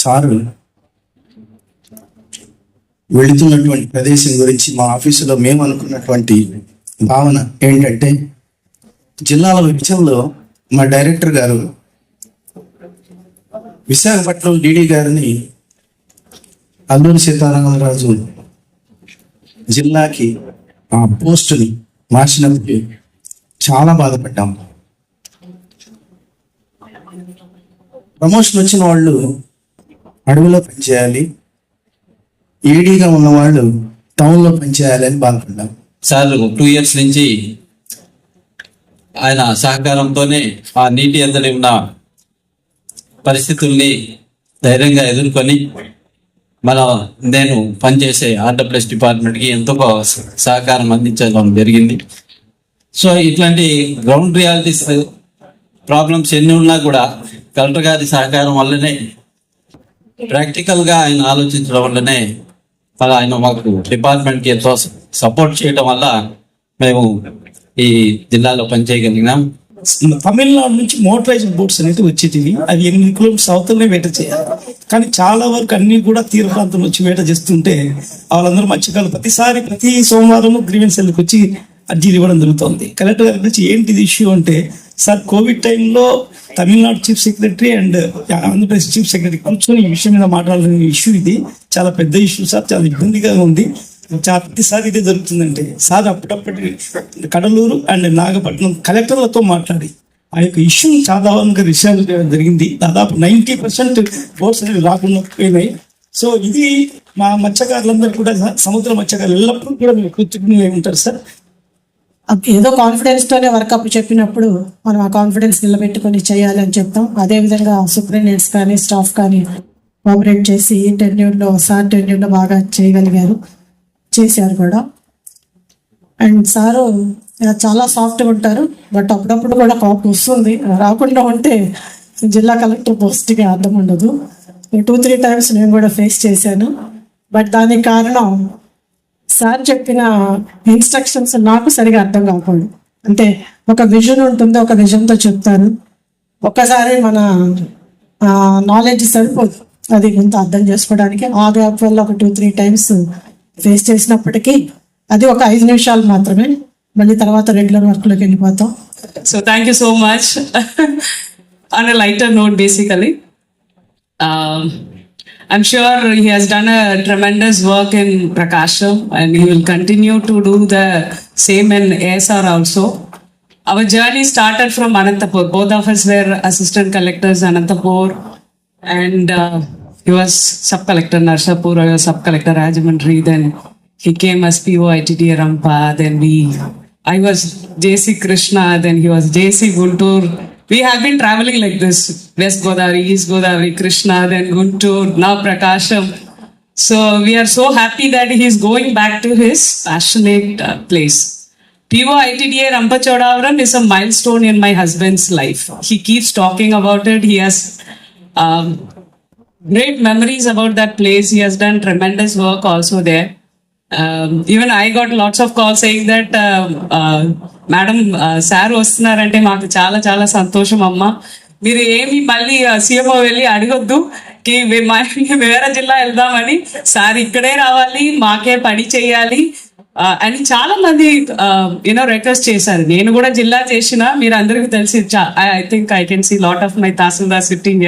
Sir వెళుతున్నటువంటి ప్రదేశం గురించి మా ఆఫీసులో మేము అనుకున్నటువంటి భావన ఏంటంటే జిల్లాల విభజనలో మా డైరెక్టర్ గారు విశాఖపట్నం డిడి గారిని అల్లూరి సీతారామరాజు జిల్లాకి ఆ పోస్టుని మార్చినందుకు చాలా బాధపడ్డాము ప్రమోషన్ వచ్చిన వాళ్ళు అడవిలో పనిచేయాలి. ఈడీగా ఉన్న వాళ్ళు టౌన్లో పనిచేయాలని అని బాధపడ్డాం. సార్ టూ ఇయర్స్ నుంచి ఆయన సహకారంతోనే ఆ నీటి అందరి ఉన్న పరిస్థితుల్ని ధైర్యంగా ఎదుర్కొని మన నేను పనిచేసే ఆర్డబ్ల్యూఎస్ డిపార్ట్మెంట్కి ఎంతో సహకారం అందించడం జరిగింది. సో ఇట్లాంటి గ్రౌండ్ రియాలిటీస్ ప్రాబ్లమ్స్ ఎన్ని ఉన్నా కూడా కలెక్టర్ గారి సహకారం వల్లనే ప్రాక్టికల్గా ఆయన ఆలోచించడం వల్లనే మరి ఆయన మాకు డిపార్ట్మెంట్కి ఎంతో సపోర్ట్ చేయడం వల్ల మేము ఈ జిల్లాలో పనిచేయగలిగినాం. తమిళనాడు నుంచి మోటరైజ్డ్ బోట్స్ అనేది వచ్చేటివి అవి ఎనిమిది కిలోమీటర్స్ అవతలనే వేట చేయాలి. కానీ చాలా వరకు అన్ని కూడా తీర ప్రాంతం వచ్చి వేట చేస్తుంటే వాళ్ళందరూ మత్స్యకారులు ప్రతిసారి ప్రతి సోమవారం గ్రీవెన్స్ సెల్కి వచ్చి అర్జీలు ఇవ్వడం జరుగుతుంది. కలెక్టర్ గారి గురించి ఏంటిది ఇష్యూ అంటే సార్ కోవిడ్ టైంలో Tamil Nadu chief secretary and Andhra Pradesh chief secretary కూర్చొని ఈ విషయం మీద మాట్లాడాలని ఇష్యూ ఇది. చాలా పెద్ద ఇష్యూ సార్ చాలా ఇబ్బందిగా ఉంది. చాలా ప్రతిసారి ఇదే జరుగుతుందండి. సార్ అప్పుడప్పటి కడలూరు అండ్ నాగపట్నం కలెక్టర్లతో మాట్లాడి ఆ యొక్క ఇష్యూ సాధారణంగా రిసాల్వ్ జరిగింది. దాదాపు నైంటీ పర్సెంట్ బోట్స్ అనేవి రాకుండా పోయినాయి. సో ఇది మా మత్స్యకారులందరూ కూడా సముద్ర మత్స్యకారులు ఎల్లప్పుడూ కూడా మీరు కృతజ్ఞులై ఉంటారు సార్. ఏదో కాన్ఫిడెన్స్ తోనే వర్కప్ చెప్పినప్పుడు మనం ఆ కాన్ఫిడెన్స్ నిలబెట్టుకొని చేయాలి అని చెప్తాం. అదే విధంగా సూపరింటెండెంట్స్ కానీ స్టాఫ్ కానీ కోఆపరేట్ చేసి ఈ సార్ టెన్యూర్లో బాగా చేయగలిగారు. చేశారు కూడా. అండ్ సారు చాలా సాఫ్ట్గా ఉంటారు. బట్ అప్పుడప్పుడు కూడా కాపు వస్తుంది. రాకుండా ఉంటే జిల్లా కలెక్టర్ పోస్ట్కి అర్థం ఉండదు. టూ త్రీ టైమ్స్ నేను కూడా ఫేస్ చేశాను. బట్ దానికి కారణం సార్ చెప్పిన ఇన్స్ట్రక్షన్స్ నాకు సరిగా అర్థం కాకూడదు అంటే ఒక విజన్ ఉంటుంది ఒక విజన్తో చెప్తారు. ఒక్కసారి మన నాలెడ్జ్ సరిపోదు. అది కొంత అర్థం చేసుకోవడానికి. ఆ గ్యాప్ వల్ల ఒక టూ త్రీ టైమ్స్ ఫేస్ చేసినప్పటికీ అది ఒక ఐదు నిమిషాలు మాత్రమే. మళ్ళీ తర్వాత రెగ్యులర్ వర్క్లోకి వెళ్ళిపోతాం. So thank you so much On a lighter note, basically, um, I'm sure he has done a tremendous work in Prakasham, and he will continue to do the same in ASR also. Our journey started from Anantapur. Both of us were assistant collectors Anantapur, and uh, he was sub collector Narsapur, I was sub collector Rajamandri. Then he came as PO ITD Rampa. Then we, I was JC Krishna. Then he was JC Guntur. We have been traveling like this: West Godavari, East Godavari, Krishna, then Guntur, now Prakasham. So we are so happy that he is going back to his passionate uh, place. PO ITDA Rampachodavaram is a milestone in my husband's life. He keeps talking about it. He has um, great memories about that place. He has done tremendous work also there. Even I got lots of calls calls that madam sir వస్తున్నారంటే మాకు చాలా చాలా సంతోషం అమ్మ. మీరు ఏమి మళ్ళీ uh, CMO వెళ్ళి అడగొద్దు. కి వేరే జిల్లా వెళ్దామని సార్ ఇక్కడే రావాలి మాకే పని చేయాలి. అని చాలా మంది యూనో రిక్వెస్ట్ చేశారు. నేను కూడా జిల్లా చేసిన మీరు అందరికీ తెలిసి I think I can see lot of my tahsildar sitting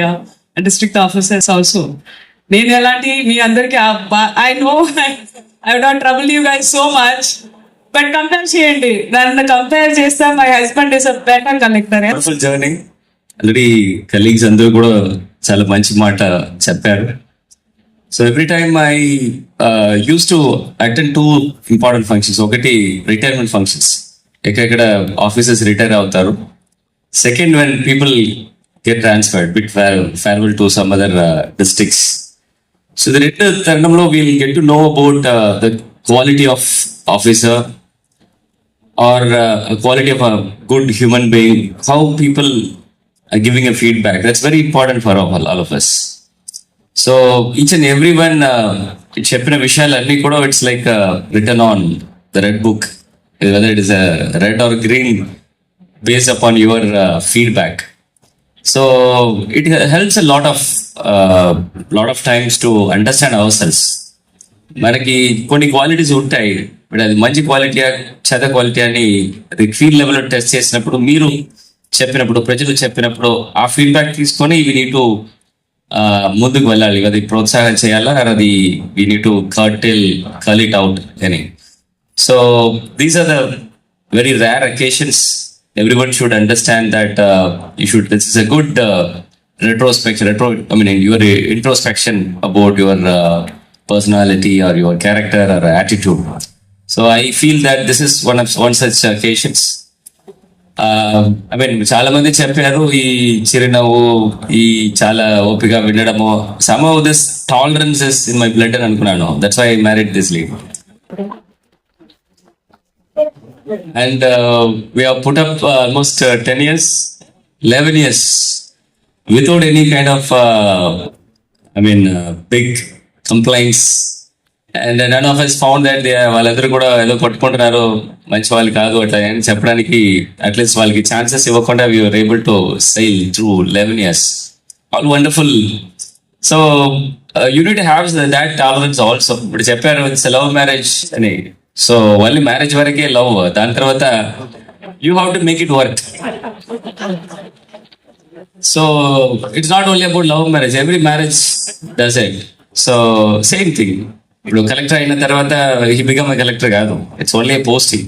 district officers also నేను ఎలాంటి మీ అందరికీ I know I not trouble you guys so much but compare చేయండి. దాన్ని కంపేర్ చేస్తే my husband is a better collector wonderful journey already colleagues అందరూ కూడా చాలా మంచి మాట చెప్పారు. So every time I use to attend two important functions ఒకటి రిటైర్మెంట్ ఫంక్షన్స్ ఎక్కడెక్కడ ఆఫీసర్స్ రిటైర్ అవుతారు. Second when people get transferred bit farewell to some other districts so the రెండు తరుణంలో we'll get to know about the quality of officer or uh, a quality of a good human being, how people are giving a feedback. That's very important for all, all of us. So each and every one, uh, చెప్పిన విషయాలన్నీ కూడా it's like return on the red book whether it is red or green based upon your feedback so it helps a lot of lot of times to understand our selves మనకి కొన్ని qualities ఉంటాయి. But అది మంచి quality చెత్త quality అని అది field లెవెల్లో test చేసినప్పుడు మీరు చెప్పినప్పుడు ప్రజలు చెప్పినప్పుడు ఆ ఫీడ్బ్యాక్ తీసుకొని వీ నీడ్ టు ముందుకు వెళ్ళాలి. అది ప్రోత్సాహం చేయాలా? అది we need to curtail it out అని. So these are the very rare occasions every one should understand that you should this is a good retrospection retro i mean your introspection about your uh, personality or your character or attitude so i feel that this is one of one such occasions I mean చాలా మంది చెప్పారు ఈ చిరునవ్వు ఈ చాలా ఓపిక వినడము some of this tolerances in my blood అని అనుకున్నాను that's why married this lead and we have put up almost ten years eleven years without any kind of, uh, I mean, uh, big complaints. And none of us found that వాళ్ళందరూ కూడా ఏదో కొట్టుకుంటున్నారు మంచి వాళ్ళు కాదు అట్లా అని చెప్పడానికి అట్లీస్ట్ వాళ్ళకి ఛాన్సెస్ ఇవ్వకుండా we're able to sail through eleven years all wonderful so unit haves that tolerance also ఇప్పుడు చెప్పారు ఇట్స్ లవ్ మ్యారేజ్ అని. సో ఓన్లీ మ్యారేజ్ వరకే లవ్ దాని తర్వాత you have to make it work so it's not only about love marriage every marriage does it so same thing ఇప్పుడు collector అయిన తర్వాత he become a collector కాదు. It's only posting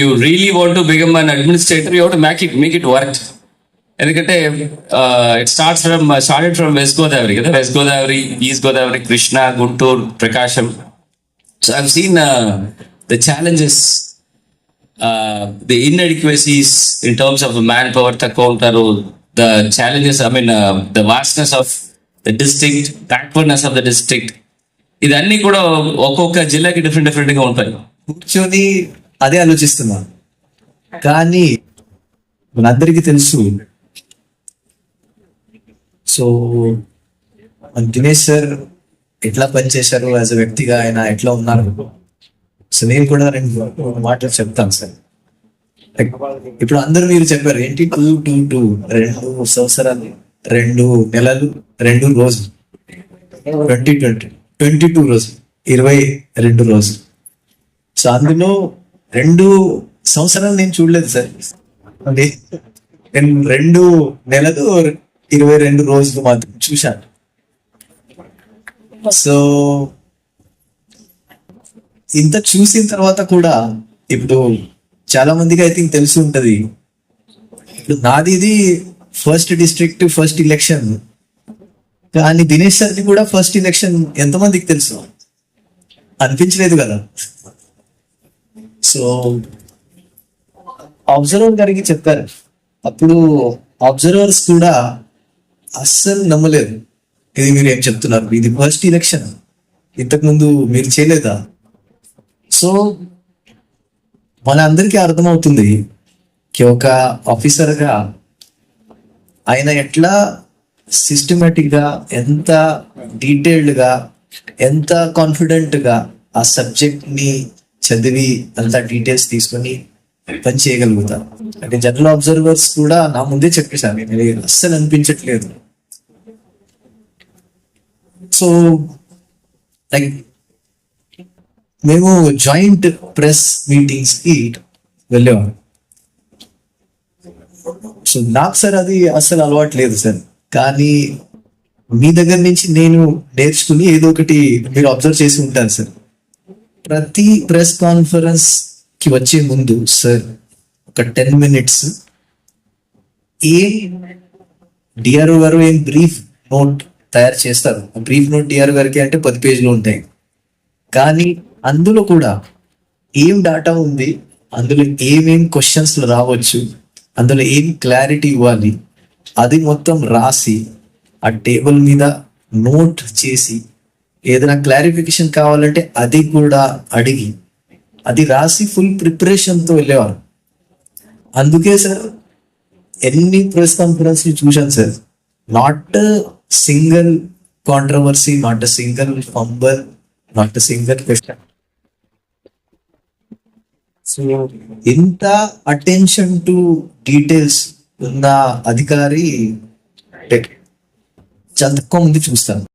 you really want to become an administrator you to make it make it work ఎందుకంటే it starts from started from west Godavari కదా. West Godavari east Godavari Krishna Guntur Prakasam so I've seen the challenges the inadequacies in terms of manpower తక్కువ ఉంటారు the challenges I mean the vastness of the district backwardness of the district ఇదన్నీ కూడా ఒక్కొక్క జిల్లాకి different డిఫరెంట్గా ఉంటాయి. కూర్చొని అదే ఆలోచిస్తున్నా కానీ మనందరికీ తెలుసు. సో దినేష్ సార్ ఎట్లా పనిచేశారు యాజ్ అ వ్యక్తిగా ఆయన ఎట్లా ఉన్నారు? సో నేను కూడా రెండు మాటలు చెప్తాను సార్. ఇప్పుడు అందరూ మీరు చెప్పారు ఏంటి టూ టూ టూ రెండు సంవత్సరాలు రెండు నెలలు రెండు రోజులు. ట్వంటీ ట్వంటీ ట్వంటీ టూ రోజులు ఇరవై రెండు రోజులు. సో అందులో రెండు సంవత్సరాలు నేను చూడలేదు సార్. అంటే నేను రెండు నెలలు ఇరవై రెండు రోజులు మాత్రం చూశాను. సో ఇంత చూసిన తర్వాత కూడా ఇప్పుడు చాలా మందికి ఐ థింక్ తెలిసి ఉంటది. నాది ఇది ఫస్ట్ డిస్ట్రిక్ట్ ఫస్ట్ ఎలక్షన్ కానీ దినేష్ సార్ది కూడా ఫస్ట్ ఎలక్షన్ ఎంతమందికి తెలుసు? అనిపించలేదు కదా. సో అబ్జర్వర్ గారికి చెప్పారు. అప్పుడు అబ్జర్వర్స్ కూడా అస్సలు నమ్మలేదు. ఇది మీరు ఏం చెప్తున్నారు? ఇది ఫస్ట్ ఎలక్షన్ ఇంతకు ముందు మీరు చేయలేదా? సో మనందరికీ అర్థమవుతుంది కి ఒక ఆఫీసర్గా ఆయన ఎట్లా సిస్టమేటిక్గా ఎంత డీటెయిల్డ్గా ఎంత కాన్ఫిడెంట్గా ఆ సబ్జెక్ట్ని చదివి అంత డీటెయిల్స్ తీసుకొని పని చేయగలుగుతారు. అంటే జనరల్ అబ్జర్వర్స్ కూడా నా ముందే చెప్పేశాను నేను అస్సలు అనిపించట్లేదు. సో లైక్ మేము జాయింట్ ప్రెస్ మీటింగ్స్కి వెళ్ళేవాళ్ళం. సో నాకు సార్ అది అసలు అలవాటు లేదు సార్. కానీ మీ దగ్గర నుంచి నేను నేర్చుకుని ఏదో ఒకటి మీరు అబ్జర్వ్ చేసి ఉంటారు సార్. ప్రతి ప్రెస్ కాన్ఫరెన్స్కి వచ్చే ముందు సార్ ఒక టెన్ మినిట్స్ ఏ డిఆర్ఓ గారు ఏం బ్రీఫ్ నోట్ తయారు చేస్తారు? బ్రీఫ్ నోట్ డిఆర్ఓ గారికి అంటే పది పేజీలు ఉంటాయి. కానీ అందులో కూడా ఏం డాటా ఉంది అందులో ఏమేం క్వశ్చన్స్ రావచ్చు అందులో ఏం క్లారిటీ ఇవ్వాలి అది మొత్తం రాసి ఆ టేబుల్ మీద నోట్ చేసి ఏదైనా క్లారిఫికేషన్ కావాలంటే అది కూడా అడిగి అది రాసి ఫుల్ ప్రిపరేషన్తో వెళ్ళేవారు. అందుకే సార్ ఎన్ని ప్రెస్ కాన్ఫరెన్స్ని చూశాను sir not single controversy not a single fumble not a single question so ఇంత అటెన్షన్ టు డీటెయిల్స్ ఉన్న అధికారి టెక్ చాలా తక్కువ మంది చూస్తాను.